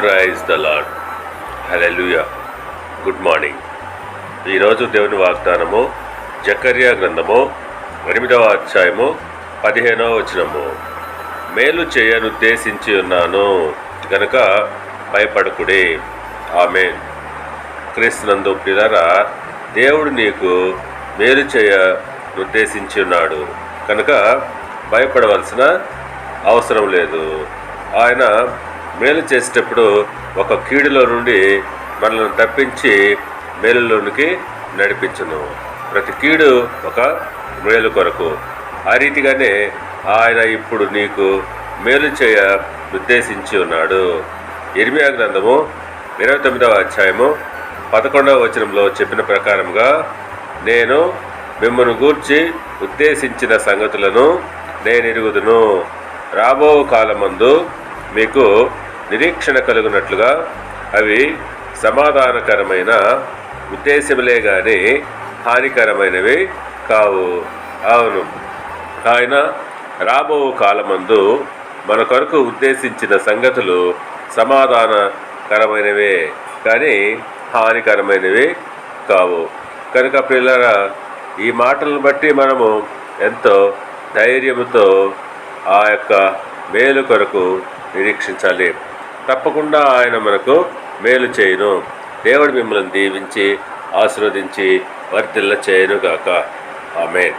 Praise the lord hallelujah good morning ఈరోజు దేవుని వాగ్దానము జకర్యా గ్రంథము ఎనిమిదవ అధ్యాయము పదిహేనవ వచనము. మేలు చేయనుద్దేశించి ఉన్నాను గనుక భయపడకుడి. ఆమె క్రీస్తునందు పిల్లరా దేవుడు నీకు మేలు చేయ ఉద్దేశించి ఉన్నాడు. కనుక భయపడవలసిన అవసరం లేదు. ఆయన మేలు చేసేటప్పుడు ఒక కీడులో నుండి మనల్ని తప్పించి మేలులోనికి నడిపించును. ప్రతి కీడు ఒక మేలు కొరకు. ఆ రీతిగానే ఆయన ఇప్పుడు నీకు మేలు చేయ ఉద్దేశించి ఉన్నాడు. ఇర్మియా గ్రంథము ఇరవై తొమ్మిదవ అధ్యాయము పదకొండవ వచనంలో చెప్పిన ప్రకారంగా నేను మిమ్మను గూర్చి ఉద్దేశించిన సంగతులను నేను ఎరుగుదును రాబో కాలమందు మీకు నిరీక్షణ కలుగునట్లుగా అవి సమాధానకరమైన ఉద్దేశములే కానీ హానికరమైనవి కావు. అవును. ఆయన రాబో కాలమందు మన కొరకు ఉద్దేశించిన సంగతులు సమాధానకరమైనవే కానీ హానికరమైనవి కావు. కనుక పిల్లరా ఈ మాటలను బట్టి మనము ఎంతో ధైర్యంతో ఆ యొక్క మేలు కొరకు నిరీక్షించాలి. తప్పకుండా ఆయన మనకు మేలు చేయును. దేవుడు మిమ్మల్ని దీవించి ఆశీర్వదించి వర్ధిల్ల చేయనుగాక ఆమెన్.